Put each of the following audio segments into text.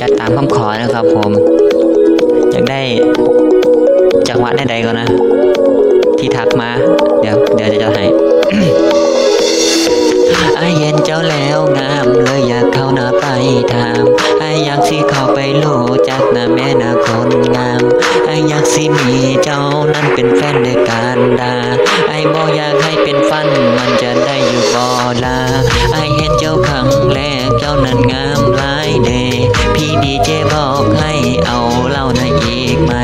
จัดตามคำขอนะครับผม อยากได้จังหวะใดๆก่อนนะ ที่ทักมา เดี๋ยวเดี๋ยวจะให้ไอเย็นเจ้าแล้วงามเลยอยากเข้าหน้าไปทาายบ่อยากให้เป็นฟัน มันจะได้อยู่บ่ลาไอเห็นเจ้าครั้งแรกเจ้านั้นงามหลายเด พี่ดีเจบอกให้เอาเล่านะอีกไหม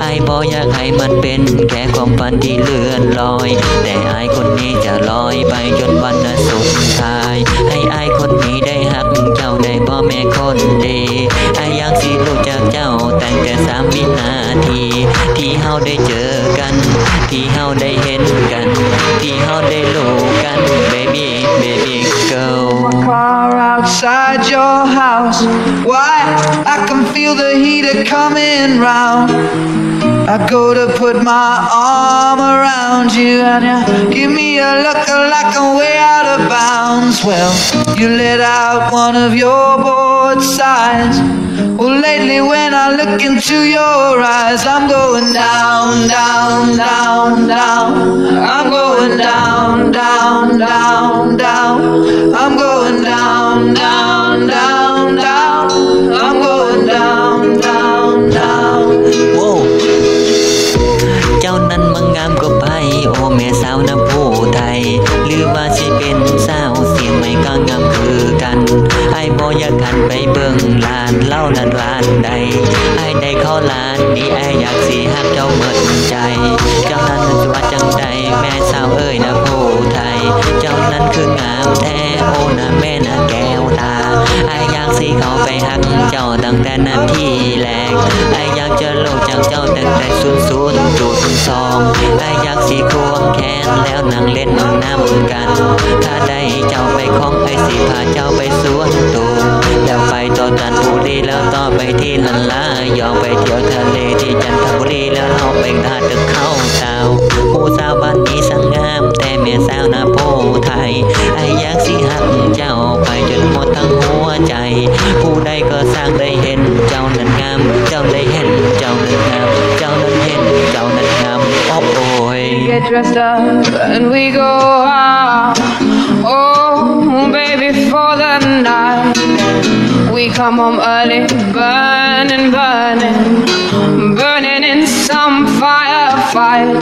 ไอบ่อยากให้มันเป็นแค่ความฝันที่เลื่อนลอย แต่ไอคนนี้จะลอยไปจนวันสุดท้าย ให้ไอคนนี้ได้หักเจ้าได้พ่อแม่คนดีายอยากสิรู้จักเจ้าตั้งแต่สามวินาที ที่เฮาได้เจอกัน ที่เฮาได้เห็นกัน ที่เฮาได้รู้กัน baby baby girl car outside your house. Why? I can feel the heater coming round. I go to put my arm around you and you give me a look like I'm way out of bounds. Well, you let out one of your bored sighs. Well, lately when I look into your eyes, I'm going down, down, down, down. I'm going down, down, down, down. I'm going down, down, down, down. อยากหันไปเบิ่งลานเล่านั้นลานใดไอ้ได้เข้าลานนี้ไอ้อยากสิฮักเจ้าเบิดใจ เจ้านั้นสวยจังใดแม่สาวเอ้ยนะผู้ไทย เจ้านั้นคืองามแท้โอ้นะแม่นะแก้วตาไอ้อยากสิเขาไปฮักเจ้าตั้งแต่นาทีแรกไอ้อยากจะรู้จักเจ้าตั้งแต่ศูนย์ศูนย์จุดสองไอ้อยากสิควงแขนแล้วนั่งเล่นน้ำกัน ถ้าได้เจ้าไปของไอ้สิพาเจ้าไปสวน ที่ลันลายองไปเที่ยวทะเลที่จันทบุรีแล้วเราไปหาตึกเข้าดาวผู้สาวบ้านนี้สังงาม แต่แม่สาวนาโพไทยไอ้อยากสิหักเจ้าไปจนหมดทั้งหัวใจ ผู้ใดก็สร้างได้เห็นเจ้านั้นงาม เจ้าได้เห็นเจ้านั้นงาม เจ้านั้นเห็นเจ้านั้นงามโอ้โอย get dressed up and we go out. Oh, baby, for the night. We come home early, burning, burning, burning in some firefight.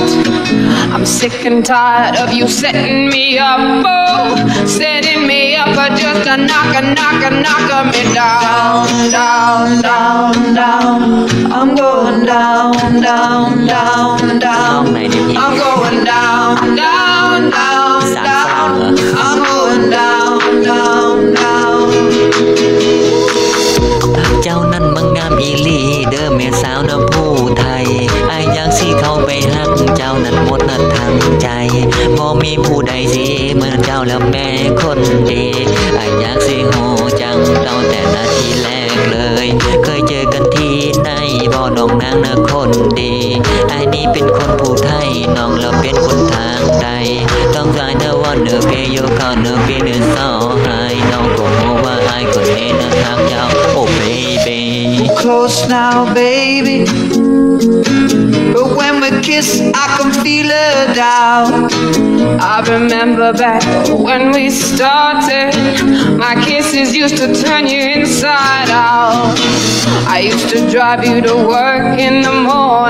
I'm sick and tired of you setting me up, oh, setting me up, but just a knock, a knock, a knock of me down, down, down, down. I'm going down, down, down, down. I'm going down, down, down. มีผู้ใดสิเหมือนเจ้าแล้วแม่คนดีอายอยากสิโหจังเจ้าแต่นาทีแรกเลย เคยเจอกันที่ไหนบ่น้องนางนะคนดีอายนี่เป็นคนผู้ไทยน้องเราเป็นคนทางใดต้องการเนื้อว่าเนือเปโยเขาเนือเปเนื้อเศร้าหายน้องก็รู้ว่าอายคนนี้นะทางยาวโอ้ baby Close now, baby. But when we kiss, I can feel her down. I remember back when we started. My kisses used to turn you inside out. I used to drive you to work in the morning.